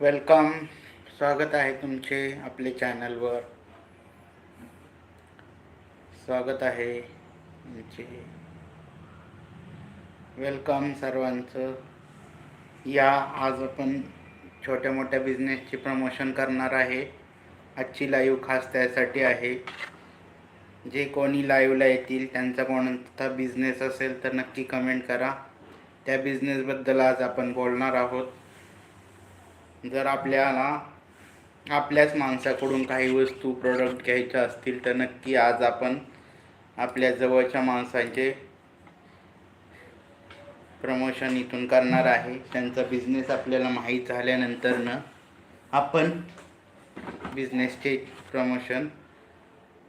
Welcome स्वागत आहे तुमचे आपले चॅनलवर. स्वागत आहे तुमचे वेलकम सर्वांचं. या आज आपण छोट्या मोठ्या बिझनेसची प्रमोशन करणार आहे. आजची लाईव्ह खास त्यासाठी आहे. जे कोणी लाईव्हला येतील त्यांचा कोणता बिझनेस असेल तर नक्की कमेंट करा. त्या बिझनेसबद्दल आज आपण बोलणार आहोत. जर आपल्याला आपल्याच माणसाकडून काही वस्तू प्रोडक्ट घ्यायच्या असतील तर नक्की आज आपण आपल्या जवळच्या माणसांचे प्रमोशन इथून करणार आहे. त्यांचा बिझनेस आपल्याला माहीत झाल्यानंतरनं आपण बिझनेसचे प्रमोशन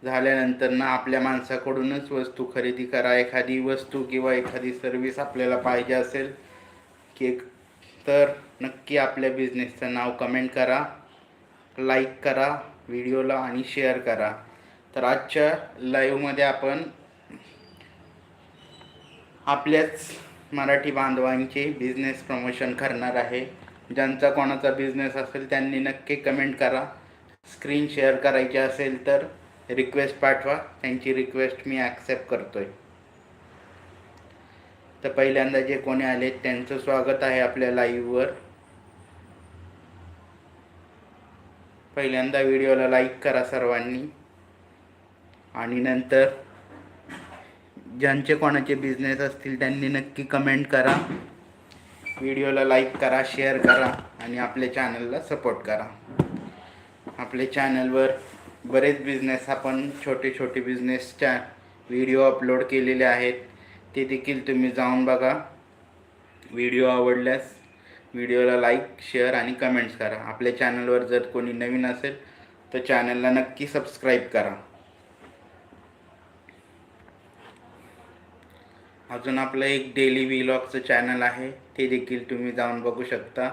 झाल्यानंतरनं आपल्या माणसाकडूनच वस्तू खरेदी करा. एखादी वस्तू किंवा एखादी सर्विस आपल्याला पाहिजे असेल की तर नक्की आपल्या बिझनेसचं नाव कमेंट करा लाईक करा व्हिडिओला आणि शेअर करा. तर आजच्या लाईव्हमध्ये आपण आपल्याच मराठी बांधवांचे बिझनेस प्रमोशन करणार आहे. ज्यांचा कोणाचा बिझनेस असेल त्यांनी नक्की कमेंट करा. स्क्रीन शेअर करायची असेल तर रिक्वेस्ट पाठवा. त्यांची रिक्वेस्ट मी ॲक्सेप्ट करतो आहे तर पहिल्यांदा जे कोणी आले त्यांचं स्वागत आहे आपल्या लाईव्हवर पहिल्यांदा व्हिडिओला लाईक करा सर्वांनी. आणि नंतर ज्यांचे कोणाचे बिझनेस असतील त्यांनी नक्की कमेंट करा. व्हिडिओला लाईक करा शेअर करा आणि आपल्या चॅनलला सपोर्ट करा. आपल्या चॅनलवर बरेच बिझनेस आपण छोटे छोटे बिझनेसच्या व्हिडिओ अपलोड केलेले आहेत. ते देखील तुम्ही जाऊन बघा. व्हिडिओ आवडल्यास व्हिडिओला लाईक शेअर आणि कमेंट्स करा. आपल्या चॅनलवर जर कोणी नवीन असेल तर चॅनलला नक्की सबस्क्राईब करा. अजून आपलं एक डेली व्लॉगचं चॅनल आहे. ते देखील तुम्ही जाऊन बघू शकता.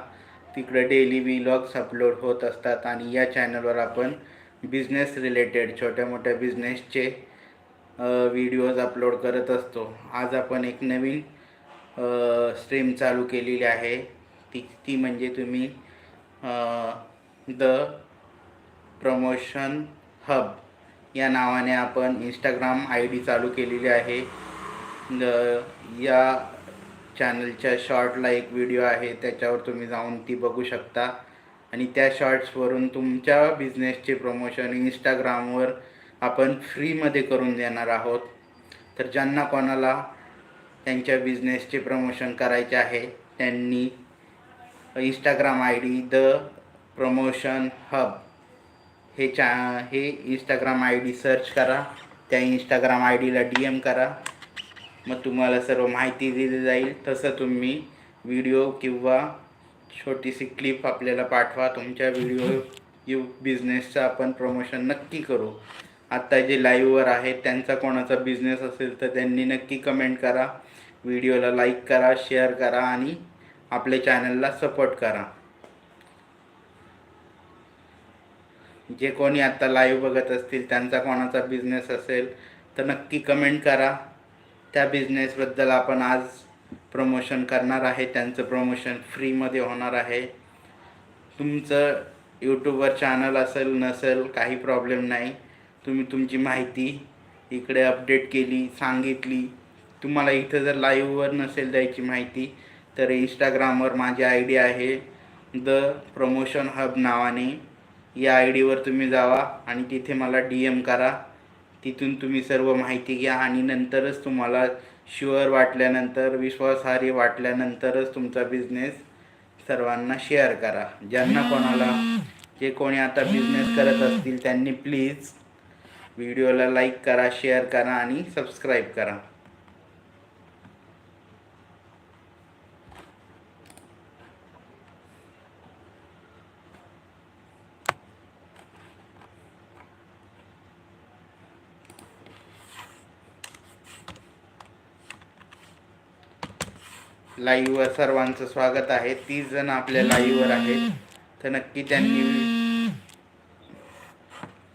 तिकडं डेली व्लॉग्स अपलोड होत असतात आणि या चॅनलवर आपण बिझनेस रिलेटेड छोट्या मोठ्या बिझनेसचे व्हिडिओज अपलोड करत असतो. आज आपण एक नवीन स्ट्रीम चालू केलेली आहे. ती ती म्हणजे तुम्ही द प्रमोशन हब या नावाने आपण इंस्टाग्राम आय डी चालू केलेली आहे. द- या चॅनलच्या शॉर्टला एक व्हिडिओ आहे. त्याच्यावर तुम्ही जाऊन ती बघू शकता. आणि त्या शॉर्ट्सवरून तुमच्या बिझनेसचे प्रमोशन इंस्टाग्रामवर आपण फ्रीमध्ये करून देणार आहोत. तर ज्यांना कोणाला त्यांच्या बिझनेसचे प्रमोशन करायचे आहे त्यांनी Instagram I D the promotion hub हे चा हे इंस्टाग्राम आय डी सर्च करा. त्या इंस्टाग्राम आय डीला डी एम करा. मग तुम्हाला सर्व माहिती दिली जाईल. तसं तुम्ही व्हिडिओ किंवा छोटीशी क्लिप आपल्याला पाठवा. तुमच्या व्हिडिओ यू बिझनेसचं आपण प्रमोशन नक्की करू. आत्ता जे लाईव्हवर आहेत त्यांचा कोणाचा बिझनेस असेल तर त्यांनी नक्की कमेंट करा. व्हिडिओला लाईक करा शेअर करा आणि आपल्या चॅनलला सपोर्ट करा. जे कोणी आत्ता लाईव्ह बघत असतील त्यांचा कोणाचा बिझनेस असेल तर नक्की कमेंट करा. त्या बिझनेसबद्दल आपण आज प्रमोशन करणार आहे. त्यांचं प्रमोशन फ्रीमध्ये होणार आहे. तुमचं यूट्यूबवर चॅनल असेल नसेल काही प्रॉब्लेम नाही. तुम्ही तुमची माहिती इकडे अपडेट केली सांगितली. तुम्हाला इथं जर लाईव्हवर नसेल द्यायची माहिती तर इंस्टाग्रामवर माझी आय डी आहे द प्रमोशन हब नावाने. या आय डीवर तुम्ही जावा आणि तिथे मला डी एम करा. तिथून तुम्ही सर्व माहिती घ्या आणि नंतरच तुम्हाला शुअर वाटल्यानंतर विश्वासार्ह वाटल्यानंतरच तुमचा बिझनेस सर्वांना शेअर करा. ज्यांना कोणाला जे कोणी आता बिझनेस करत असतील त्यांनी प्लीज व्हिडिओला लाईक करा शेअर करा आणि सबस्क्राईब करा. लाईव्हवर सर्वांचं स्वागत आहे. तीस जण आपल्या लाईव्हवर आहेत. तर नक्की त्यांनी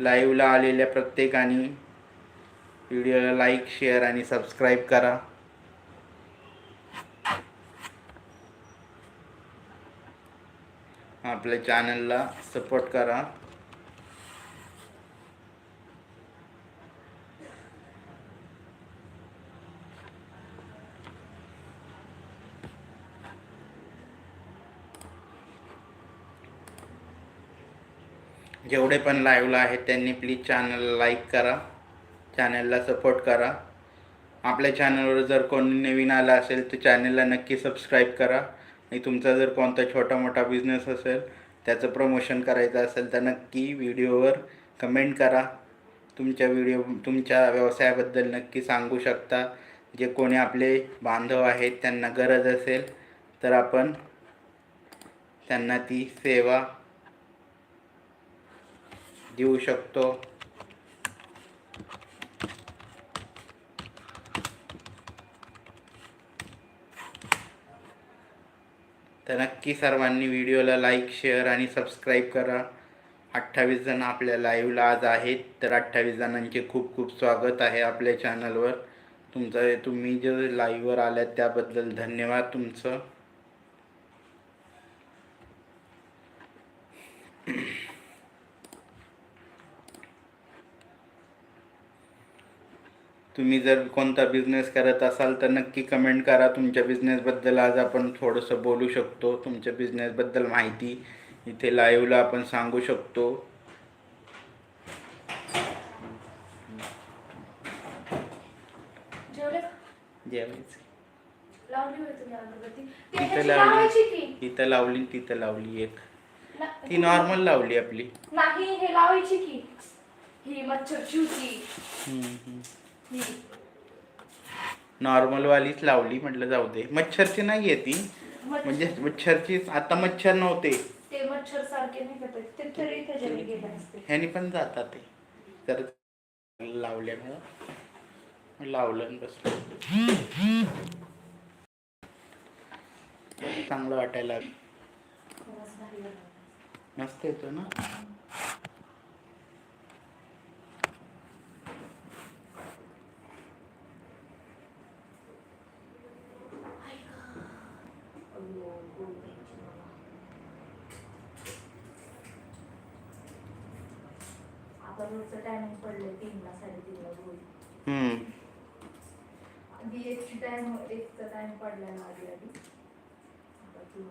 लाईव्हला आलेल्या प्रत्येकाने व्हिडिओला लाईक शेअर आणि सबस्क्राईब करा. आपल्या चॅनलला सपोर्ट करा. जेवढे पण लाईव्हला आहेत त्यांनी प्लीज चॅनलला लाईक करा. चॅनलला सपोर्ट करा. आपल्या चॅनलवर जर कोणी नवीन आला असेल तर चॅनलला नक्की सबस्क्राईब करा. आणि तुमचा जर कोणता छोटा मोठा बिझनेस असेल त्याचं प्रमोशन करायचं असेल तर नक्की व्हिडिओवर कमेंट करा. तुमच्या व्हिडिओ तुमच्या व्यवसायाबद्दल नक्की सांगू शकता. जे कोणी आपले बांधव आहेत त्यांना गरज असेल तर आपण त्यांना ती सेवा देऊ शकतो. तर नक्की सर्वांनी व्हिडिओला लाईक शेअर आणि सबस्क्राईब करा. अठ्ठावीस जण आपल्या लाईव्हला आज आहेत तर अठ्ठावीस जणांचे खूप खूप स्वागत आहे आपल्या चॅनलवर तुमचं तुम्ही जे लाईव्हवर आल्यात त्याबद्दल धन्यवाद तुमचं. तुम्ही जर कोणता बिझनेस करत असाल तर नक्की कमेंट करा. तुमच्या बिझनेसबद्दल आज आपण थोडंसं बोलू शकतो. तुमच्या बिझनेसबद्दल माहिती इथे लाईव्हला आपण सांगू शकतो. जेवायचं. लावली तिथं लावली. इथं लावली तिथं लावली एक. ती नॉर्मल लावली आपली. नाही हे लावायची की. ही मच्छरची नॉर्मल वालीच लावली म्हटलं जाऊ दे. मच्छरची नाही आहे ती. म्हणजे मच्छरची आता मच्छर नव्हते. ते मच्छर सारखे नाही ह्यानी पण जातात ते. तर लावल्यामुळं. लावलं बसलं. चांगलं वाटायला. मस्त येतो ना? आता रोजचं टायमिंग पडलंय तीनला साडेतीनला हम्म. आधी एकची टाइम एकचा टाइम पडला ना आधी आधी. आता तीन?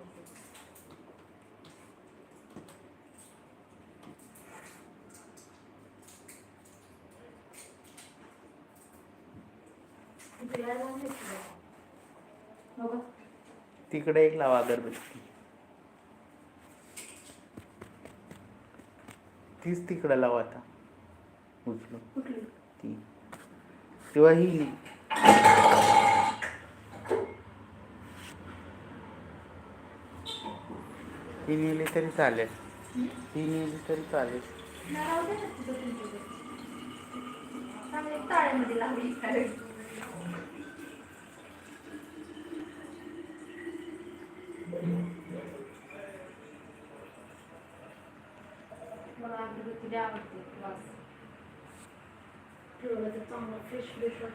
तिकडे एक लावा अगरबत्ती. तीच तिकडं लावा आता. कुठली ती. किंवा ही नाही ती नेली तरी चालेल. ती नेली तरी चालेल. नाही राहू 我的账号确实没刷。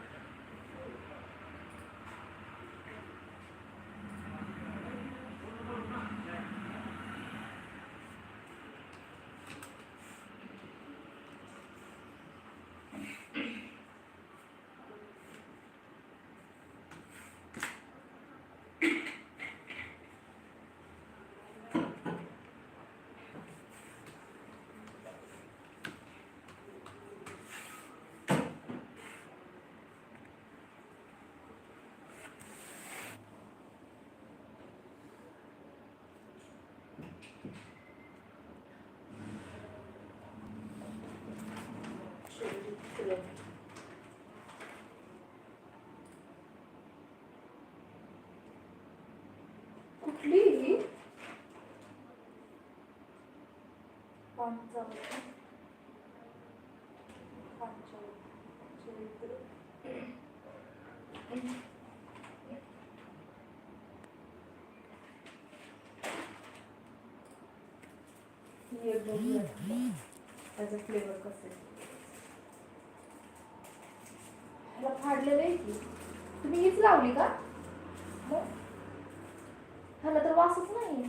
पांचावन्न पांचावन्न त्याचा फ्लेवर कसे ह्याला फाडलेलं आहे की तुम्ही हीच लावली का मग ह्याला तर वासच नाही